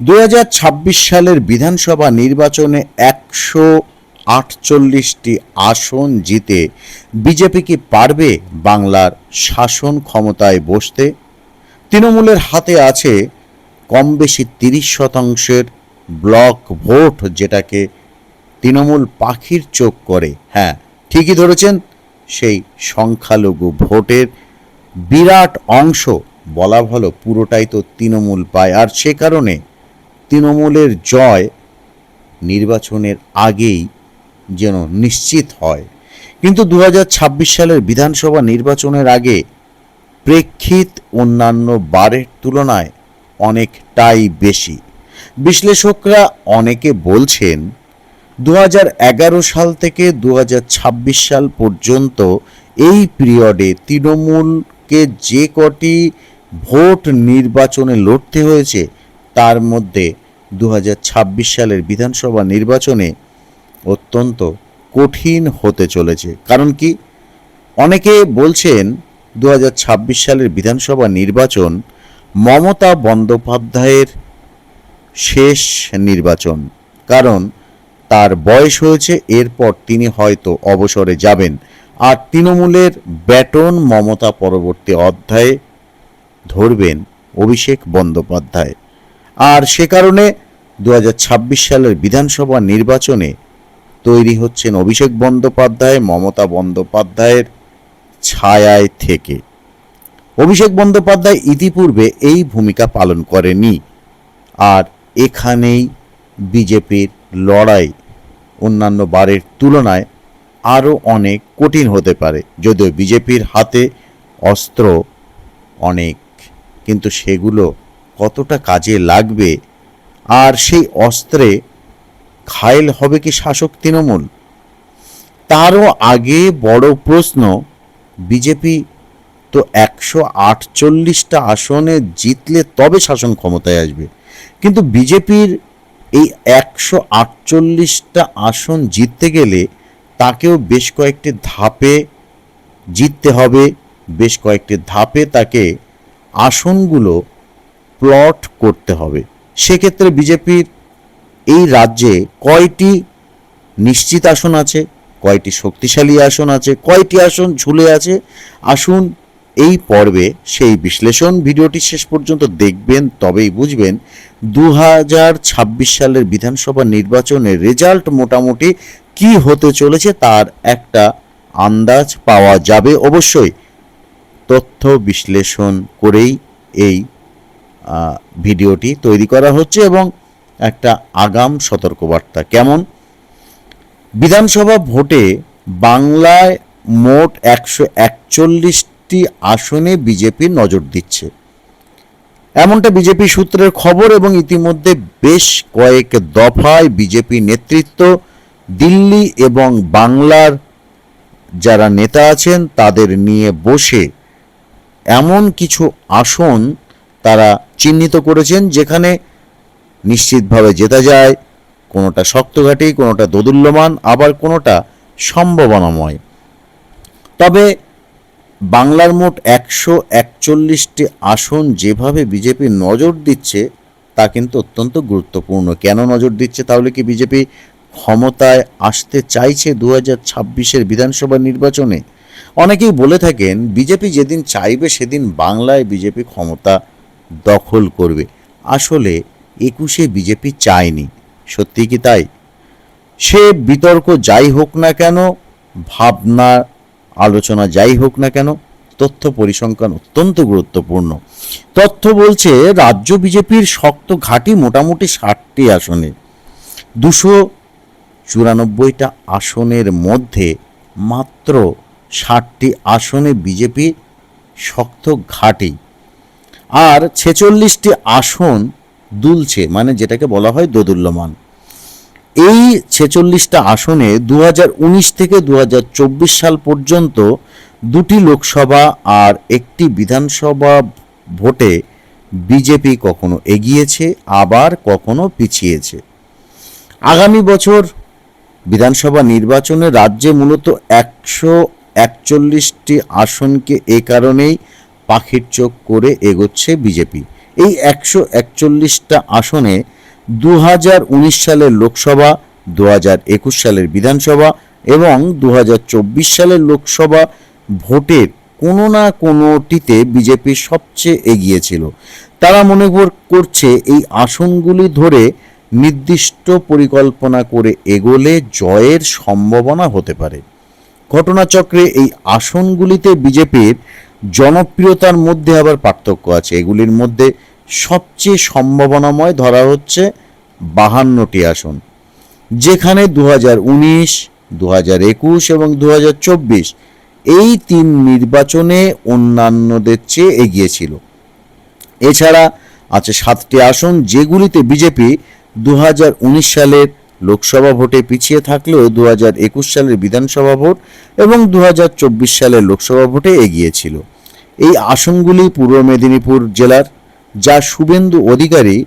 দু হাজার ছাব্বিশ সালের বিধানসভা নির্বাচনে একশো আটচল্লিশটি আসন জিতে বিজেপি কি পারবে বাংলার শাসন ক্ষমতায় বসতে? তৃণমূলের হাতে আছে কম বেশি তিরিশ শতাংশের ব্লক ভোট যেটাকে তৃণমূল পাখির চোখ করে। হ্যাঁ ঠিকই ধরেছেন, সেই সংখ্যালঘু ভোটের বিরাট অংশ, বলা ভালো পুরোটাই তো তৃণমূল পায়। আর সে কারণে তৃণমূলের জয় নির্বাচনের আগেই যেন নিশ্চিত হয়। কিন্তু দু হাজার ছাব্বিশ সালের বিধানসভা নির্বাচনের আগে প্রেক্ষিত অন্যান্য বারের তুলনায় অনেকটাই বেশি। বিশ্লেষকরা অনেকে বলছেন দু হাজার এগারো সাল থেকে দু হাজার ছাব্বিশ সাল পর্যন্ত এই পিরিয়ডে তৃণমূলকে যে কটি ভোট নির্বাচনে লড়তে হয়েছে, তার মধ্যে দু হাজার ছাব্বিশ সালের বিধানসভা নির্বাচনে অত্যন্ত কঠিন হতে চলেছে। কারণ কি? অনেকে বলছেন দু হাজার ছাব্বিশ সালের বিধানসভা নির্বাচন মমতা বন্দ্যোপাধ্যায়ের শেষ নির্বাচন। কারণ তার বয়স হয়েছে, এরপর তিনি হয়তো অবসরে যাবেন। আর তৃণমূলের ব্যাটন মমতা পরবর্তী অধ্যায়ে ধরবেন অভিষেক বন্দ্যোপাধ্যায়। আর সে কারণে দু হাজার ছাব্বিশ সালের বিধানসভা নির্বাচনে তৈরি হচ্ছেন অভিষেক বন্দ্যোপাধ্যায়, মমতা বন্দ্যোপাধ্যায়ের ছায়ায় থেকে। অভিষেক বন্দ্যোপাধ্যায় ইতিপূর্বে এই ভূমিকা পালন করেনি আর এখানেই বিজেপির লড়াই অন্যান্য বারের তুলনায় আরও অনেক কঠিন হতে পারে। যদিও বিজেপির হাতে অস্ত্র অনেক, কিন্তু সেগুলো কতটা কাজে লাগবে? আর সেই অস্ত্রে ঘায়েল হবে কি শাসক তৃণমূল? তারও আগে বড় প্রশ্ন, বিজেপি তো একশো আটচল্লিশটা আসনে জিতলে তবে শাসন ক্ষমতায় আসবে। কিন্তু বিজেপির এই একশো আটচল্লিশটা আসন জিততে গেলে তাকেও বেশ কয়েকটি ধাপে জিততে হবে। বেশ কয়েকটি ধাপে তাকে আসনগুলো প্লট করতে হবে। সেক্ষেত্রে বিজেপির এই রাজ্যে কয়টি নিশ্চিত আসন আছে, কয়টি শক্তিশালী আসন আছে, কয়টি আসন ঝুলে আছে? আসুন এই পর্বে সেই বিশ্লেষণ ভিডিওটি শেষ পর্যন্ত দেখবেন, তবেই বুঝবেন দু হাজার ছাব্বিশ সালের বিধানসভা নির্বাচনের রেজাল্ট মোটামুটি কি হতে চলেছে তার একটা আন্দাজ পাওয়া যাবে অবশ্যই। তথ্য বিশ্লেষণ করেই এই ভিডিওটি তৈরি করা হচ্ছে এবং একটা আগাম সতর্কবার্তা। কেমন? বিধানসভা ভোটে বাংলায় মোট একশো একচল্লিশটি আসনে বিজেপি নজর দিচ্ছে। এমনটা বিজেপি সূত্রের খবর এবং ইতিমধ্যে বেশ কয়েক দফায় বিজেপি নেতৃত্ব দিল্লি এবং বাংলার যারা নেতা আছেন তাদের নিয়ে বসে এমন কিছু আসন তারা চিহ্নিত করেছেন যেখানে নিশ্চিতভাবে জেতা যায়, কোনোটা শক্তঘাটি, কোনোটা দোদুল্যমান, আবার কোনোটা সম্ভাবনাময়। তবে বাংলার মোট একশো একচল্লিশটি আসন যেভাবে বিজেপি নজর দিচ্ছে, তা কিন্তু অত্যন্ত গুরুত্বপূর্ণ। কেন নজর দিচ্ছে তাহলে কি বিজেপি ক্ষমতায় আসতে চাইছে দু হাজার ছাব্বিশের বিধানসভা নির্বাচনে? অনেকেই বলে থাকেন, বিজেপি যেদিন চাইবে সেদিন বাংলায় বিজেপি ক্ষমতা দখল করবে। আসলে একুশে বিজেপি চায়নি। সত্যি কি তাই? সে বিতর্ক যাই হোক না কেন, ভাবনা, আলোচনা যাই হোক না কেন, তথ্য পরিসংখ্যান অত্যন্ত গুরুত্বপূর্ণ। তথ্য বলছে, রাজ্য বিজেপির শক্ত ঘাঁটি মোটামুটি ষাটটি আসনে। দুশো চুরানব্বইটা আসনের মধ্যে মাত্র ষাটটি আসনে বিজেপি শক্ত ঘাঁটি। আর ছেচল্লিশটি আসন দুলছে মানে যেটাকে বলা হয় দোদুল্যমান। এই ছেচল্লিশটা আসনে দু হাজার উনিশ থেকে দু হাজার চব্বিশ সাল পর্যন্ত দুটি লোকসভা আর একটি বিধানসভা ভোটে বিজেপি কখনো এগিয়েছে, আবার কখনো পিছিয়েছে। আগামী বছর বিধানসভা নির্বাচনে রাজ্যে মূলত একশো একচল্লিশটি আসনকে এ কারণেই পাখির চোখ করে এগোচ্ছে বিজেপি। এই একশো একচল্লিশটা আসনে দু হাজার উনিশ সালের লোকসভা দু হাজার একুশ সালের বিধানসভা এবং দু হাজার চব্বিশ সালের লোকসভা ভোটের কোনো না কোনোটিতে বিজেপি সবচেয়ে এগিয়ে ছিল। তারা মনে কর- করছে এই আসনগুলি ধরে নির্দিষ্ট পরিকল্পনা করে এগোলে জয়ের সম্ভাবনা হতে পারে। ঘটনাচক্রে এই আসনগুলিতে বিজেপির জনপ্রিয়তার মধ্যে আবার পার্থক্য আছে। এগুলির মধ্যে সবচেয়ে সম্ভাবনাময় ধরা হচ্ছে বাহান্নটি আসন, যেখানে দু হাজার উনিশ দু হাজার একুশ এবং দু হাজার চব্বিশ এই তিন নির্বাচনে অন্যান্যদের চেয়ে এগিয়েছিল এছাড়া আছে সাতটি আসন, যেগুলিতে বিজেপি দু হাজার উনিশ সালের লোকসভা ভোটে পিছিয়ে থাকলেও দু একুশ সালের বিধানসভা ভোট এবং দু চব্বিশ সালের লোকসভা ভোটে এগিয়েছিল এই আসনগুলি পূর্ব মেদিনীপুর জেলার, যা শুভেন্দু অধিকারী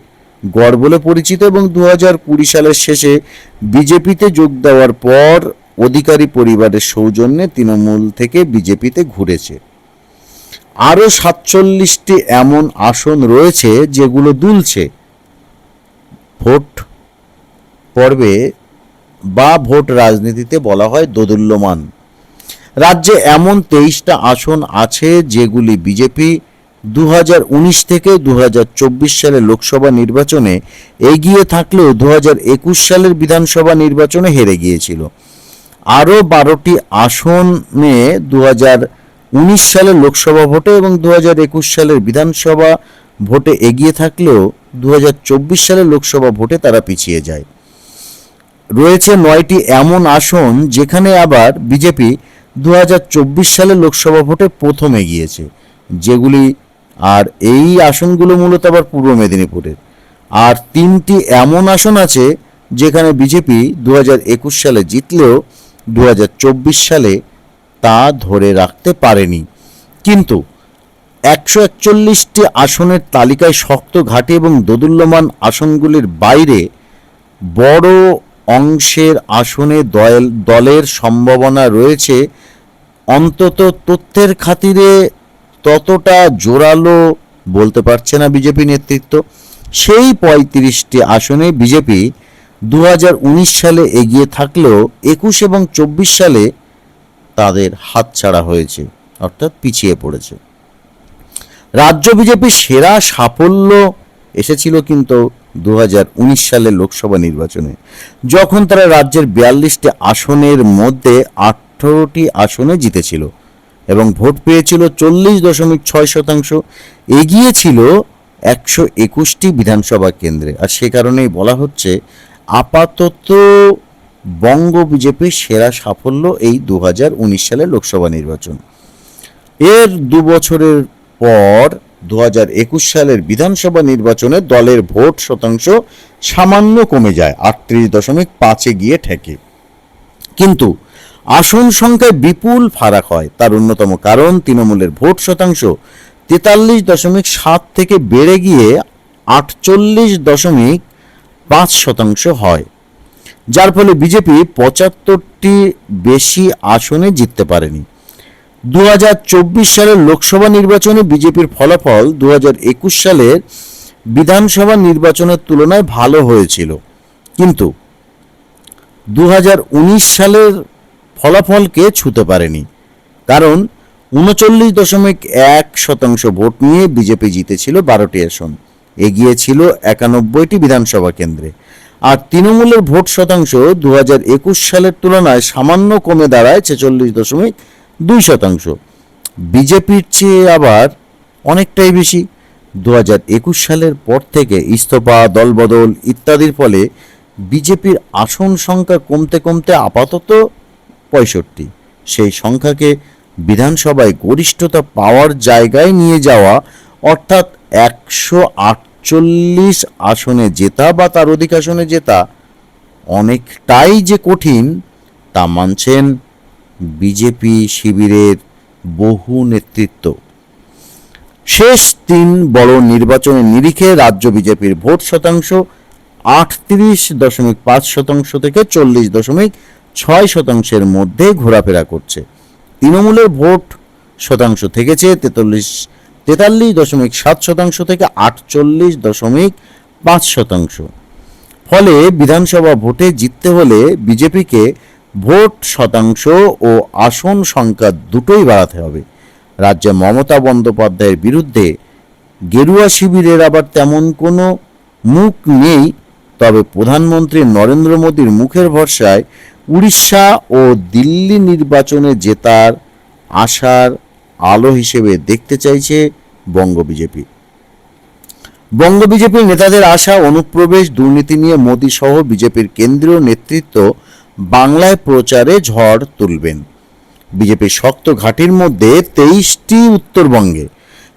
গড় বলে পরিচিত এবং দু কুড়ি সালের শেষে বিজেপিতে যোগ দেওয়ার পর অধিকারী পরিবারের সৌজন্যে তৃণমূল থেকে বিজেপিতে ঘুরেছে। আরও সাতচল্লিশটি এমন আসন রয়েছে যেগুলো দুলছে। ভোট পর্বে বা ভোট রাজনীতিতে বলা হয় দোদুল্যমান। রাজ্যে এমন তেইশটা আসন আছে যেগুলি বিজেপি দু হাজার উনিশ থেকে দু সালের লোকসভা নির্বাচনে এগিয়ে থাকলেও দু হাজার একুশ সালের বিধানসভা নির্বাচনে হেরে গিয়েছিল। আরও বারোটি আসনে দু সালের লোকসভা ভোটে এবং দু সালের বিধানসভা ভোটে এগিয়ে থাকলেও দু হাজার চব্বিশ সালের লোকসভা ভোটে তারা পিছিয়ে যায়। রয়েছে নয়টি এমন আসন যেখানে আবার বিজেপি দু হাজার চব্বিশ সালে লোকসভা ভোটে প্রথম এগিয়েছে, যেগুলি আর এই আসনগুলো মূলত আবার পূর্ব মেদিনীপুরের। আর তিনটি এমন আসন আছে যেখানে বিজেপি দু হাজার একুশ সালে জিতলেও দু হাজার চব্বিশ সালে তা ধরে রাখতে পারেনি। কিন্তু একশো একচল্লিশটি আসনের তালিকায় শক্ত ঘাটি এবং দোদুল্যমান আসনগুলির বাইরে বড় অংশের আসনে দল দলের সম্ভাবনা রয়েছে। অন্তত তথ্যের খাতিরে ততটা জোরালো বলতে পারছে না বিজেপি নেতৃত্ব। সেই পঁয়ত্রিশটি আসনে বিজেপি দু হাজার উনিশ সালে এগিয়ে থাকলেও একুশ এবং চব্বিশ সালে তাদের হাতছাড়া হয়েছে, অর্থাৎ পিছিয়ে পড়েছে। রাজ্য বিজেপির সেরা সাফল্য এসেছিল কিন্তু দু সালের লোকসভা নির্বাচনে। যখন তারা রাজ্যের বিয়াল্লিশটি আসনের মধ্যে আঠারোটি আসনে জিতেছিল এবং ভোট পেয়েছিল চল্লিশ দশমিক ছয় শতাংশ এগিয়ে ছিল একশো একুশটি বিধানসভা কেন্দ্রে। আর সে কারণেই বলা হচ্ছে, আপাতত বঙ্গ বিজেপির সেরা সাফল্য এই দু সালের লোকসভা নির্বাচন। এর দু বছরের পর দু হাজার একুশ সালের বিধানসভা নির্বাচনে দলের ভোট শতাংশ সামান্য কমে যায়, আটত্রিশ দশমিক পাঁচে গিয়ে ঠেকে। কিন্তু আসন সংখ্যায় বিপুল ফারাক হয়। তার অন্যতম কারণ তৃণমূলের ভোট শতাংশ তেতাল্লিশ দশমিক সাত থেকে বেড়ে গিয়ে আটচল্লিশ দশমিক পাঁচ শতাংশ হয়। যার ফলে বিজেপি পঁচাত্তরটি বেশি আসনে জিততে পারেনি। দু হাজার চব্বিশ সালের লোকসভা নির্বাচনে বিজেপির ফলাফল দু হাজার একুশ সালের বিধানসভা নির্বাচনের তুলনায় ভালো হয়েছিল। কিন্তু দু সালের ফলাফলকে ছুতে পারেনি। কারণ উনচল্লিশ দশমিক এক শতাংশ ভোট নিয়ে বিজেপি জিতেছিল বারোটি আসন। এগিয়ে ছিল একানব্বইটি বিধানসভা কেন্দ্রে। আর তৃণমূলের ভোট শতাংশ দু হাজার একুশ সালের তুলনায় সামান্য কমে দাঁড়ায় ছেচল্লিশ দশমিক দুই শতাংশ। বিজেপির চেয়ে আবার অনেকটাই বেশি। দু হাজার একুশ সালের পর থেকে ইস্তফা, দলবদল ইত্যাদির ফলে বিজেপির আসন সংখ্যা কমতে কমতে আপাতত পঁয়ষট্টি। সেই সংখ্যাকে বিধানসভায় গরিষ্ঠতা পাওয়ার জায়গায় নিয়ে যাওয়া, অর্থাৎ একশো আটচল্লিশ আসনে জেতা বা তার অধিক আসনে জেতা, অনেকটাই যে কঠিন, তা মানছেন বিজেপি শিবিরের বহু নেতৃত্ব। শেষ তিন বড় নির্বাচনের নিরিখে রাজ্য বিজেপির ভোট শতাংশ আটত্রিশ দশমিক পাঁচ শতাংশ থেকে চল্লিশ দশমিক ছয় শতাংশের মধ্যে ঘোরাফেরা করছে। তৃণমূলের ভোট শতাংশ থেকেছে তেতাল্লিশ তেতাল্লিশ দশমিক সাত শতাংশ থেকে আটচল্লিশ দশমিক পাঁচ শতাংশ। ফলে বিধানসভা ভোটে জিততে হলে বিজেপিকে ভোট শতাংশ ও আসন সংখ্যা দুটোই বাড়াতে হবে। রাজ্যে মমতা বন্দ্যোপাধ্যায়ের বিরুদ্ধে গেরুয়া শিবিরের আবার তেমন কোনো মুখ নেই, তবে প্রধানমন্ত্রী নরেন্দ্র মোদীর মুখের ভরসায় উড়িষ্যা ও দিল্লি নির্বাচনে জেতার আশার আলো হিসেবে দেখতে চাইছে বঙ্গ বিজেপি। বঙ্গ বিজেপির নেতাদের আশা, অনুপ্রবেশ, দুর্নীতি নিয়ে মোদী সহ বিজেপির কেন্দ্রীয় নেতৃত্ব বাংলায় প্রচারে ঝড় তুলবেন। বিজেপির শক্ত ঘাটির মধ্যে তেইশটি উত্তরবঙ্গে।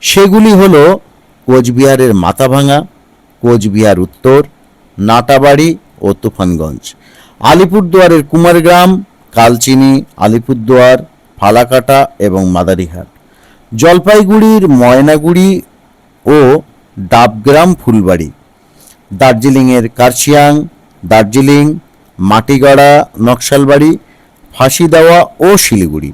সেগুলি হল কোচবিহারের মাথাভাঙা কোচবিহার উত্তর, নাটাবাড়ি ও তুফানগঞ্জ। আলিপুরদুয়ারের কুমারগ্রাম, কালচিনি, আলিপুরদুয়ার, ফালাকাটা এবং মাদারিহাট। জলপাইগুড়ির ময়নাগুড়ি ও ডাবগ্রাম ফুলবাড়ি। দার্জিলিংয়ের কার্শিয়াং, দার্জিলিং মাটিগড়া, নকশালবাড়ি, ফাঁসিদাওয়া ও শিলিগুড়ি।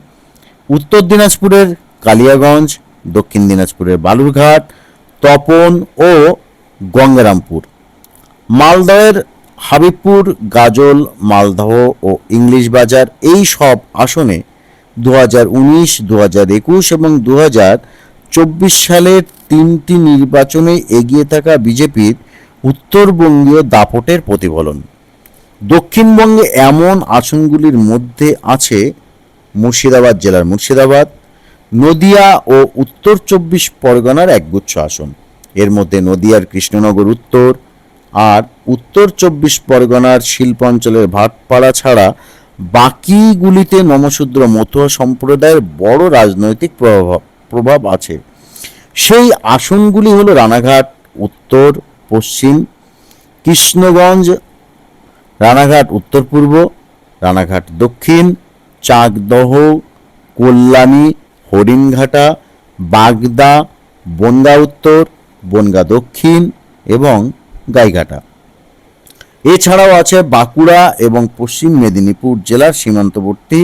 উত্তর দিনাজপুরের কালিয়াগঞ্জ, দক্ষিণ দিনাজপুরের বালুরঘাট, তপন ও গঙ্গারামপুর। মালদহের হাবিবপুর, গাজল, মালদহ ও ইংলিশ বাজার এই সব আসনে দু হাজার উনিশ দু হাজার একুশ এবং দু হাজার চব্বিশ সালের তিনটি নির্বাচনে এগিয়ে থাকা বিজেপির উত্তরবঙ্গীয় দাপটের প্রতিফলন। দক্ষিণবঙ্গে এমন আসনগুলির মধ্যে আছে মুর্শিদাবাদ জেলার মুর্শিদাবাদ, নদিয়া ও উত্তর চব্বিশ পরগনার একগুচ্ছ আসন। এর মধ্যে নদিয়ার কৃষ্ণনগর উত্তর আর উত্তর চব্বিশ পরগনার শিল্পাঞ্চলের ভাটপাড়া ছাড়া বাকিগুলিতে নমশূদ্র মতুয়া সম্প্রদায়ের বড় রাজনৈতিক প্রভাব প্রভাব আছে। সেই আসনগুলি হলো রানাঘাট, উত্তর, পশ্চিম, কৃষ্ণগঞ্জ রানাঘাট উত্তর পূর্ব, রানাঘাট দক্ষিণ, চাকদহ, কল্যাণী, হরিণঘাটা, বাগদা, বনগা উত্তর, বনগা দক্ষিণ এবং গাইঘাটা। এছাড়াও আছে বাঁকুড়া এবং পশ্চিম মেদিনীপুর জেলার সীমান্তবর্তী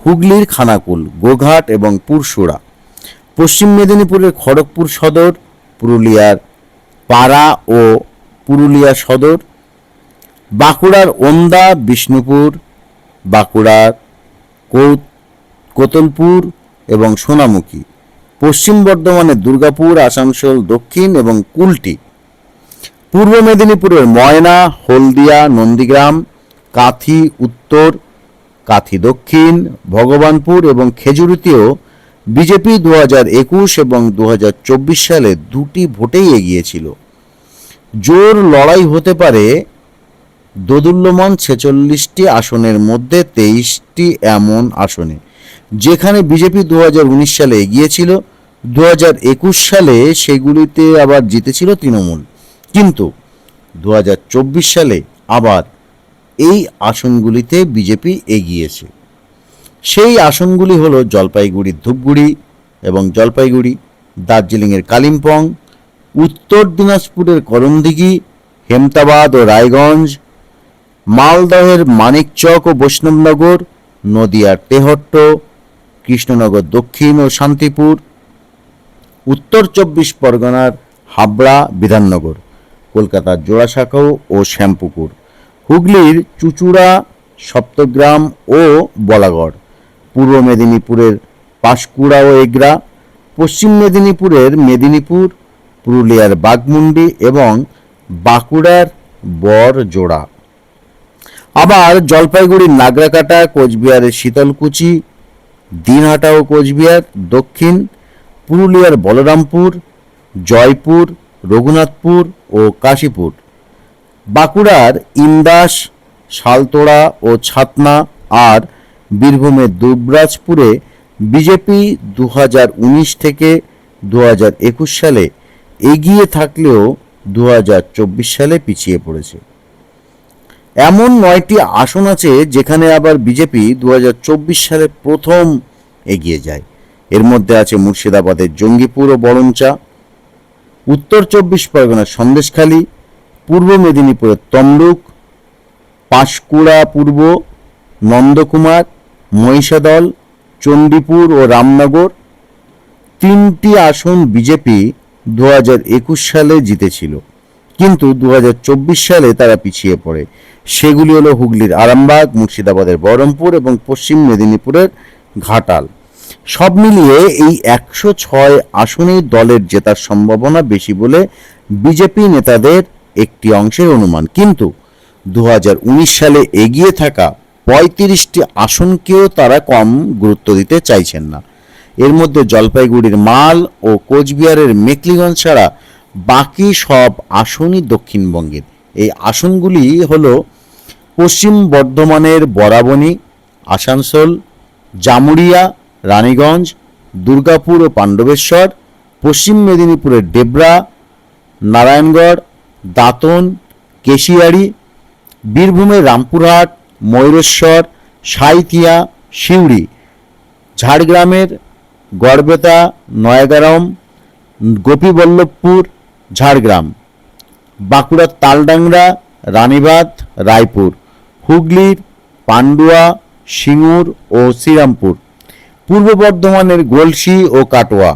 হুগলির খানাকুল, গোঘাট এবং পুরসুরা পশ্চিম মেদিনীপুরের খড়গপুর সদর, পুরুলিয়ার পাড়া ও পুরুলিয়া সদর বাঁকুড়ার ওন্দা, বিষ্ণুপুর, বাঁকুড়ার কৌ- কোতলপুর এবং সোনামুখী, পশ্চিম বর্ধমানের দুর্গাপুর, আসানসোল, দক্ষিণ এবং কুলটি, পূর্ব মেদিনীপুরের ময়না, হলদিয়া, নন্দীগ্রাম, কাথি, উত্তর, কাথি দক্ষিণ, ভগবানপুর এবং খেজুরিতেও বিজেপি দু হাজার একুশ এবং দু হাজার চব্বিশ সালে দুটি ভোটেই এগিয়েছিল। জোর লড়াই হতে পারে দোদুল্যমান ছেচল্লিশটি আসনের মধ্যে তেইশটি এমন আসনে। যেখানে বিজেপি দু সালে এগিয়েছিল দু সালে সেগুলিতে আবার জিতেছিল তৃণমূল। কিন্তু দু হাজার চব্বিশ সালে আবার এই আসনগুলিতে বিজেপি এগিয়েছে। সেই আসনগুলি হলো জলপাইগুড়ির ধূপগুড়ি এবং জলপাইগুড়ি, দার্জিলিংয়ের কালিম্পং, উত্তর দিনাজপুরের করণদিঘি, হেমতাবাদ ও রায়গঞ্জ মালদহের মানিকচক ও বৈষ্ণবনগর, নদিয়ার তেহট্ট, কৃষ্ণনগর দক্ষিণ ও শান্তিপুর, উত্তর চব্বিশ পরগনার হাবড়া, বিধাননগর কলকাতার জোড়াসাঁকো ও শ্যামপুকুর, হুগলির চুচুড়া, সপ্তগ্রাম ও বলাগড়, পূর্ব মেদিনীপুরের পাঁশকুড়া ও এগরা, পশ্চিম মেদিনীপুরের মেদিনীপুর, পুরুলিয়ার বাগমুন্ডি এবং বাঁকুড়ার বরজোড়া আবার জলপাইগুড়ির নাগরাকাটা, কোচবিহারের শীতলকুচি দিনহাটা ও কোচবিহার, দক্ষিণ পুরুলিয়ার বলরামপুর, জয়পুর, রঘুনাথপুর ও কাশীপুর। বাঁকুড়ার ইন্দাস, শালতোড়া ও ছাতনা আর বীরভূমের দুবরাজপুরে বিজেপি দু হাজার উনিশ থেকে দু হাজার একুশ সালে এগিয়ে থাকলেও দু হাজার চব্বিশ সালে পিছিয়ে পড়েছে। এমন নয়টি আসন আছে যেখানে আবার বিজেপি দু হাজার চব্বিশ সালে প্রথম এগিয়ে যায়। এর মধ্যে আছে মুর্শিদাবাদের জঙ্গিপুর ও বরঞ্চা উত্তর চব্বিশ পরগনার সন্দেশখালী, পূর্ব মেদিনীপুরের তমলুক, পাঁশকুড়া পূর্ব, নন্দকুমার, মহিষাদল, চণ্ডীপুর ও রামনগর। তিনটি আসন বিজেপি দু হাজার একুশ সালে জিতেছিল। কিন্তু দু হাজার চব্বিশ সালে তারা পিছিয়ে পড়ে। সেগুলি হলো হুগলির আরামবাগ, মুর্শিদাবাদের বহরমপুর এবং পশ্চিম মেদিনীপুরের ঘাটাল। সব মিলিয়ে এই একশো ছয় আসনেই দলের জেতার সম্ভাবনা বেশি বলে বিজেপি নেতাদের একটি অংশের অনুমান। কিন্তু দু হাজার উনিশ সালে এগিয়ে থাকা পঁয়ত্রিশটি আসনকেও তারা কম গুরুত্ব দিতে চাইছেন না। এর মধ্যে জলপাইগুড়ির মাল ও কোচবিহারের মেকলিগঞ্জ ছাড়া বাকি সব আসনই দক্ষিণবঙ্গের। এই আসনগুলি হল পশ্চিম বর্ধমানের বরাবনী আসানসোল জামুরিয়া রানীগঞ্জ, দুর্গাপুর ও পাণ্ডবেশ্বর, পশ্চিম মেদিনীপুরের ডেবরা, নারায়ণগড়, দাঁতন, কেশিয়াড়ি, বীরভূমের রামপুরহাট, ময়ূরেশ্বর, সাঁইথিয়া, সিউড়ি, ঝাড়গ্রামের গড়বেতা নয়াগ্রাম গোপীবল্লভপুর ঝাড়গ্রাম বাঁকুড়ার তালডাংরা, রানীবাঁধ, রায়পুর, হুগলির পান্ডুয়া, সিঙ্গুর ও শ্রীরামপুর, পূর্ব বর্ধমানের গোলসি ও কাটোয়া,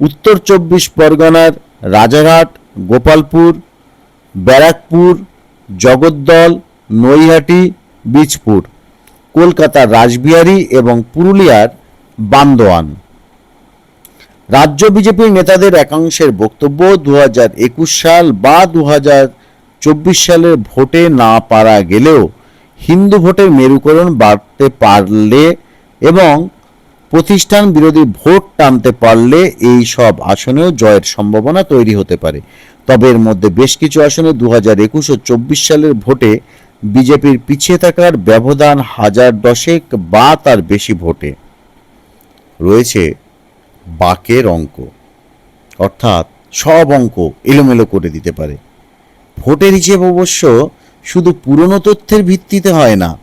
উত্তর চব্বিশ পরগনার রাজারহাট, গোপালপুর, ব্যারাকপুর, জগদ্দল, নৈহাটি, বীজপুর, কলকাতার রাসবিহারী এবং পুরুলিয়ার বান্দোয়ান। রাজ্য বিজেপির নেতাদের একাংশের বক্তব্য দু সাল বা দু সালের ভোটে না পারা গেলেও হিন্দু ভোটের মেরুকরণ বাড়তে পারলে এবং প্রতিষ্ঠান বিরোধী ভোট টানতে পারলে এই সব আসনেও জয়ের সম্ভাবনা তৈরি হতে পারে। তবে এর মধ্যে বেশ কিছু আসনে দু হাজার একুশ ও চব্বিশ সালের ভোটে বিজেপির পিছিয়ে থাকার ব্যবধান হাজার দশেক বা তার বেশি ভোটে। রয়েছে বাকের অঙ্ক। অর্থাৎ সব অঙ্ক এলোমেলো করে দিতে পারে। ভোটের হিসেব অবশ্য শুধু পুরনো তথ্যের ভিত্তিতে হয় না।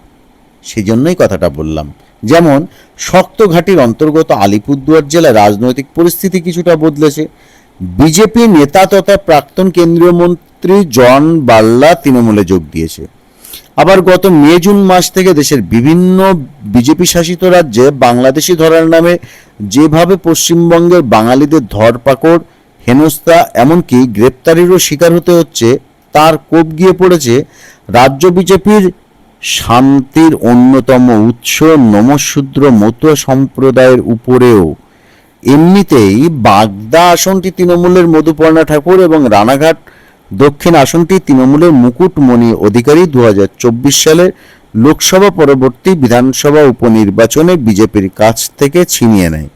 সেজন্যই কথাটা বললাম। যেমন, শক্ত ঘাটির অন্তর্গত আলিপুরদুয়ার জেলায় রাজনৈতিক পরিস্থিতি কিছুটা বদলেছে। বিজেপি নেতা তথা প্রাক্তন কেন্দ্রীয় মন্ত্রী জন বাল্লা তৃণমূলে যোগ দিয়েছে। আবার গত মে, জুন মাস থেকে দেশের বিভিন্ন বিজেপি শাসিত রাজ্যে বাংলাদেশি ধরার নামে যেভাবে পশ্চিমবঙ্গের বাঙালিদের ধরপাকড়, হেনস্থা, এমনকি গ্রেপ্তারিরও শিকার হতে হচ্ছে, তার কোপ গিয়ে পড়েছে রাজ্য বিজেপির শান্তির অন্যতম উৎস নমশূদ্র মতুয়া সম্প্রদায়ের উপরেও। এমনিতেই বাগদা আসনটি তৃণমূলের মধুপর্ণা ঠাকুর এবং রানাঘাট দক্ষিণ আসনটি তৃণমূলের মুকুটমণি অধিকারী দু সালের লোকসভা পরবর্তী বিধানসভা উপনির্বাচনে বিজেপির কাছ থেকে ছিনিয়ে নেয়।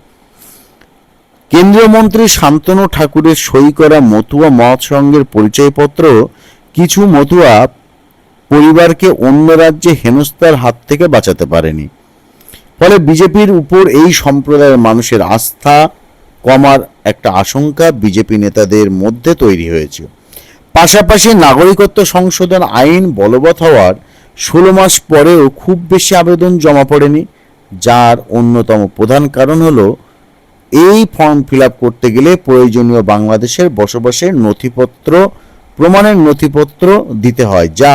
কেন্দ্রীয় মন্ত্রী শান্তনু ঠাকুরের সই করা মতুয়া মহাসংঘের পরিচয়পত্র কিছু মতুয়া পরিবারকে অন্য রাজ্যে হেনস্থার হাত থেকে বাঁচাতে পারেনি। ফলে বিজেপির উপর এই সম্প্রদায়ের মানুষের আস্থা কমার একটা আশঙ্কা বিজেপি নেতাদের মধ্যে তৈরি হয়েছে। পাশাপাশি নাগরিকত্ব সংশোধন আইন বলবৎ হওয়ার ষোলো মাস পরেও খুব বেশি আবেদন জমা পড়েনি, যার অন্যতম প্রধান কারণ হলো এই ফর্ম ফিল করতে গেলে প্রয়োজনীয় বাংলাদেশের বসবাসের নথিপত্র, প্রমাণের নথিপত্র দিতে হয়, যা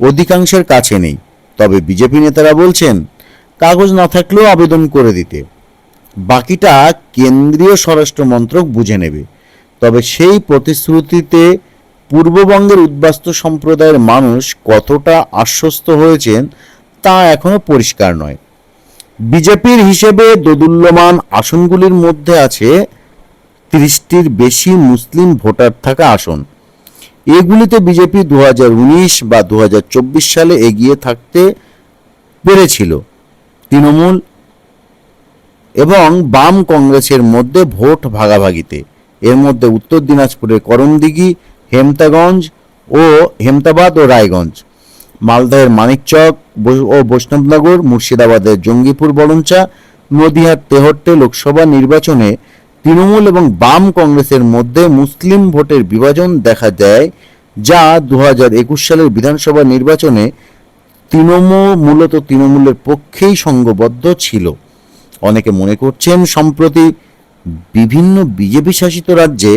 অধিকাংশের কাছে নেই। তবে বিজেপি নেতারা বলছেন, কাগজ না থাকলেও আবেদন করে দিতে। বাকিটা কেন্দ্রীয় স্বরাষ্ট্র মন্ত্রক বুঝে নেবে। তবে সেই প্রতিশ্রুতিতে পূর্ববঙ্গের উদ্বাস্তু সম্প্রদায়ের মানুষ কতটা আশ্বস্ত হয়েছেন তা এখনও পরিষ্কার নয়। বিজেপির হিসেবে দোদুল্যমান আসনগুলির মধ্যে আছে তিরিশটির বেশি মুসলিম ভোটার থাকা আসন। এগুলিতে বিজেপি দু হাজার উনিশ বা দু হাজার চব্বিশ সালে এগিয়ে থাকতে পেরেছিল। তৃণমূল এবং বাম কংগ্রেসের মধ্যে ভোট ভাগাভাগিতে। এর মধ্যে উত্তর দিনাজপুরের করমদিঘি হেমতাগঞ্জ ও হেমতাবাদ ও রায়গঞ্জ। মালদহের মানিকচক ও বৈষ্ণবনগর, মুর্শিদাবাদের জঙ্গিপুর, বরঞ্চা, নদিয়ার তেহট্টে লোকসভা নির্বাচনে তৃণমূল এবং বাম কংগ্রেসের মধ্যে মুসলিম ভোটের বিভাজন দেখা দেয় যা দু সালের বিধানসভা নির্বাচনে তৃণমূল, মূলত তৃণমূলের পক্ষেই সঙ্গবদ্ধ ছিল। অনেকে মনে করছেন, সম্প্রতি বিভিন্ন বিজেপি শাসিত রাজ্যে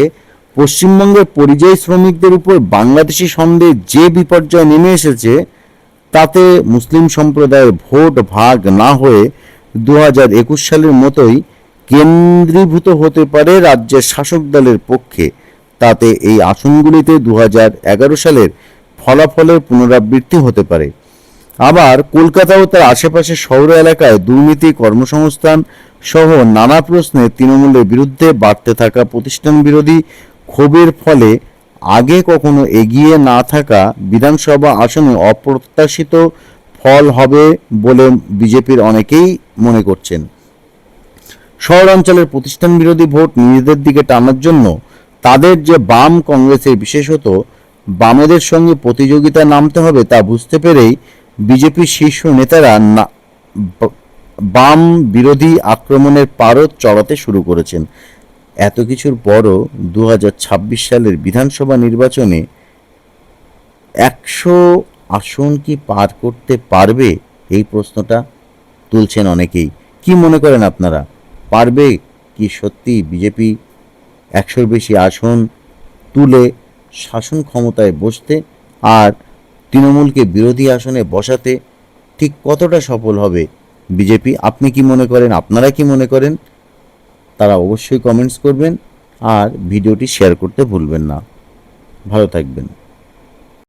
পশ্চিমবঙ্গের পরিযায়ী শ্রমিকদের উপর বাংলাদেশি সন্দেহে যে বিপর্যয় নেমে এসেছে, তাতে মুসলিম সম্প্রদায়ের ভোট ভাগ না হয়ে দু হাজার একুশ সালের মতোই কেন্দ্রীভূত হতে পারে রাজ্যের শাসক দলের পক্ষে। তাতে এই আসনগুলিতে দু হাজার এগারো সালের ফলাফলের পুনরাবৃত্তি হতে পারে। আবার কলকাতা ও তার আশেপাশের শহর এলাকায় দুর্নীতি কর্মসংস্থান সহ নানা প্রশ্নে তৃণমূলের বিরুদ্ধে বাড়তে থাকা প্রতিষ্ঠান বিরোধী ক্ষোভের ফলে আগে কখনো এগিয়ে না থাকা বিধানসভা আসনে অপ্রত্যাশিত ফল হবে বলে বিজেপির অনেকেই মনে করছেন। শহরাঞ্চলের প্রতিষ্ঠান বিরোধী ভোট নিজেদের দিকে টানার জন্য তাদের যে বাম কংগ্রেসের বিশেষত বামেদের সঙ্গে প্রতিযোগিতা নামতে হবে তা বুঝতে পেরেই বিজেপির শীর্ষ নেতারা বাম বিরোধী আক্রমণের পারদ চড়াতে শুরু করেছেন। এত কিছুর পরও দু হাজার ছাব্বিশ সালের বিধানসভা নির্বাচনে একশো আসন কি পার করতে পারবে? এই প্রশ্নটা তুলছেন অনেকেই। কি মনে করেন আপনারা? পারবে কি সত্যি বিজেপি একশোর বেশি আসন তুলে শাসন ক্ষমতায় বসতে আর তৃণমূলকে বিরোধী আসনে বসাতে ঠিক কতটা সফল হবে বিজেপি? আপনি কি মনে করেন? আপনারা কি মনে করেন? তারা অবশ্যই কমেন্টস করবেন আর ভিডিওটি শেয়ার করতে ভুলবেন না। ভালো থাকবেন।